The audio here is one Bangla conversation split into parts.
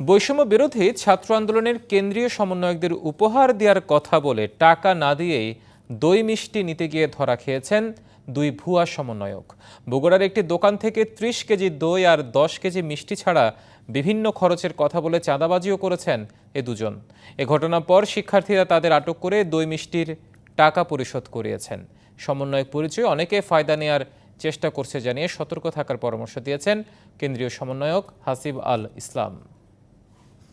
বৈষম্য বিরোধী ছাত্র আন্দোলনের কেন্দ্রীয় সমন্বয়কদের উপহার দেওয়ার কথা বলে টাকা না দিয়েই দই মিষ্টি নিতে গিয়ে ধরা খেয়েছেন দুই ভুয়া সমন্বয়ক। বগুড়ার একটি দোকান থেকে ত্রিশ কেজি দই আর দশ কেজি মিষ্টি ছাড়া বিভিন্ন খরচের কথা বলে চাঁদাবাজিও করেছেন এ দুজন। এ ঘটনার পর শিক্ষার্থীরা তাদের আটক করে দই মিষ্টির টাকা পরিশোধ করিয়েছেন। সমন্বয়ক পরিচয় অনেকে ফায়দা নেয়ার চেষ্টা করছে জানিয়ে সতর্ক থাকার পরামর্শ দিয়েছেন কেন্দ্রীয় সমন্বয়ক হাসিব আল ইসলাম।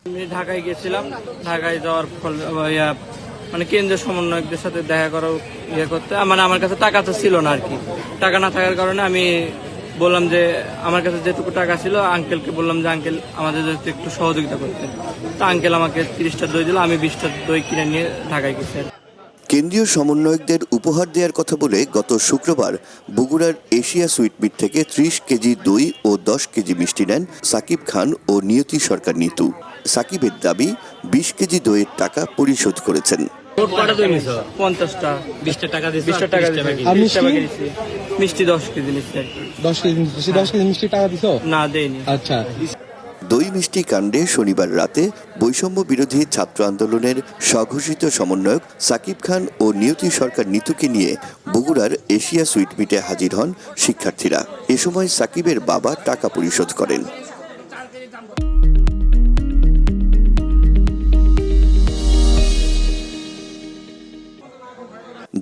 আমি ঢাকায় গেছিলাম। ঢাকায় যাওয়ার ফলে মানে কেন্দ্রীয় সমন্বয়কদের সাথে দেখা করা ইয়ে করতে মানে আমার কাছে টাকা তো ছিল না আর কি টাকা না থাকার কারণে আমি বললাম যে, আমার কাছে যেটুকু টাকা ছিল আঙ্কেলকে বললাম যে আঙ্কেল আমাদের যাতে একটু সহযোগিতা করতে। তা আঙ্কেল আমাকে তিরিশটা দই দিল, আমি বিশটা দই কিনে নিয়ে ঢাকায় গেছি কেন্দ্রীয় সমন্বয়কদের উপহার দেওয়ার কথা বলে গত শুক্রবার বগুড়ার এশিয়া সুইটমিট থেকে ত্রিশ কেজি দই ও দশ কেজি মিষ্টি নেন সাকিব খান ও নিয়তি সরকার নিতু। সাকিবের দাবি বিশ কেজি দইয়ের টাকা পরিশোধ করেছেন। দই পঞ্চাশটা। বিশটা টাকা বিশটা টাকা দিয়েছি। আর বিশটা মিষ্টি? টাকা দিয়েছি। মিষ্টি দশ কেজি নিচ্ছি আর কি দশ কেজি দশ কেজি মিষ্টি টাকা দিছো? না দেয়নি। আচ্ছা। দই মিষ্টি কাণ্ডে শনিবার রাতে বৈষম্য বিরোধী ছাত্র আন্দোলনের স্বঘোষিত সমন্বয়ক সাকিব খান ও নিয়তি সরকার নিতুকে নিয়ে বগুড়ার এশিয়া সুইটমিটে হাজির হন শিক্ষার্থীরা। এ সময় সাকিবের বাবা টাকা পরিশোধ করেন।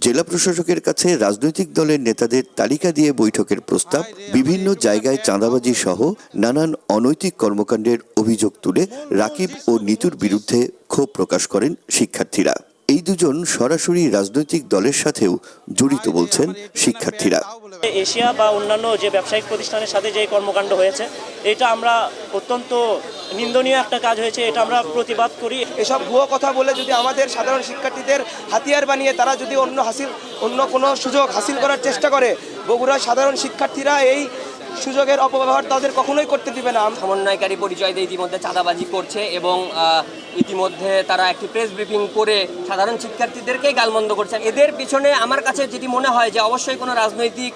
জেলা প্রশাসকের কাছে রাজনৈতিক দলের নেতাদের তালিকা দিয়ে বৈঠকের প্রস্তাব, বিভিন্ন জায়গায় চাঁদাবাজি সহ নানান অনৈতিক কর্মকাণ্ডের অভিযোগ তুলে রাকিব ও নিতুর বিরুদ্ধে ক্ষোভ প্রকাশ করেন শিক্ষার্থীরা। এই দুজন সরাসরি রাজনৈতিক দলের সাথেও জড়িত বলছেন শিক্ষার্থীরা। এশিয়া বা অন্যান্য যে ব্যবসায়িক প্রতিষ্ঠানের সাথে যে কর্মকাণ্ড হয়েছে এটা আমরা অত্যন্ত নিন্দনীয় একটা কাজ হয়েছে এটা আমরা প্রতিবাদ করি। এসব ভুয়ো কথা বলে যদি আমাদের সাধারণ শিক্ষার্থীদের হাতিয়ার বানিয়ে তারা যদি অন্য হাসিল অন্য কোনো সুযোগ হাসিল করার চেষ্টা করে বগুড়ার সাধারণ শিক্ষার্থীরা এই সুযোগের অপব্যবহার তাদের কখনোই করতে দিবে না। সমন্বয়কারী পরিচয় দিয়ে ইতিমধ্যে চাঁদাবাজি করছে এবং ইতিমধ্যে তারা একটি প্রেস ব্রিফিং করে সাধারণ শিক্ষার্থীদেরকেই গালমন্দ করছেন এদের পিছনে আমার কাছে যেটি মনে হয় যে অবশ্যই কোনো রাজনৈতিক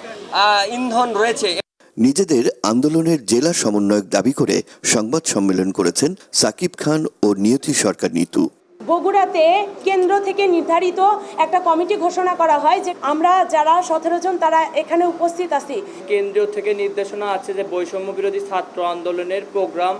ইন্ধন রয়েছে। নিজেদের আন্দোলনের জেলা সমন্বয়ক দাবি করে সংবাদ সম্মেলন করেছেন সাকিব খান ও নিয়তি সরকার নিতু। বগুড়াতে কেন্দ্র থেকে নির্ধারিত একটা কমিটি ঘোষণা করা হয় যে আমরা যারা সতেরো জন তারা এখানে উপস্থিত আছি। কেন্দ্র থেকে নির্দেশনা আছে যে বৈষম্য বিরোধী ছাত্র আন্দোলনের প্রোগ্রাম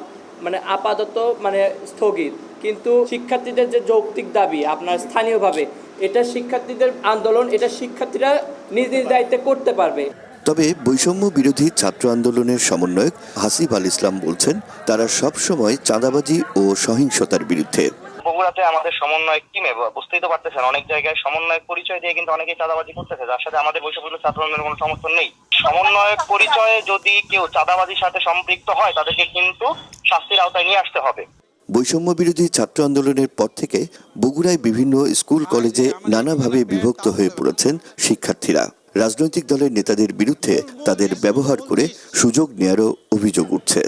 মানে আপাতত মানে স্থগিত। কিন্তু শিক্ষার্থীদের যে যৌক্তিক দাবি আপনার স্থানীয়ভাবে এটা শিক্ষার্থীদের আন্দোলন এটা শিক্ষার্থীরা নিজ নিজ দায়িত্বে করতে পারবে। তবে বৈষম্য বিরোধী ছাত্র আন্দোলনের সমন্বয়ক হাসিব আল ইসলাম বলছেন তারা সব সময় চাঁদাবাজি ও সহিংসতার বিরুদ্ধে। বগুড়াতে আমাদের সমন্বয়ক টিমে বুঝতেই তো পারতেছেন, অনেক জায়গায় সমন্বয়ক পরিচয় দিয়ে কিন্তু অনেকেই চাঁদাবাজি করতেছে, যার সাথে আমাদের ছাত্র আন্দোলনের কোনো সমর্থন নেই। সমন্বয়ক পরিচয়ে যদি কেউ চাঁদাবাজির সাথে সম্পৃক্ত হয়, তাদেরকে কিন্তু শাস্তির আওতায় নিয়ে আসতে হবে। বৈষম্য বিরোধী ছাত্র আন্দোলনের পর থেকে বগুড়ায় বিভিন্ন স্কুল, কলেজে নানাভাবে বিভক্ত হয়ে পড়েছেন শিক্ষার্থীরা। রাজনৈতিক দলের নেতাদের বিরুদ্ধে তাদের ব্যবহার করে সুযোগ নেয়ারও অভিযোগ উঠছে।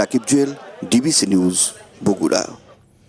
Rakib Jewel, DBC news. 不够大。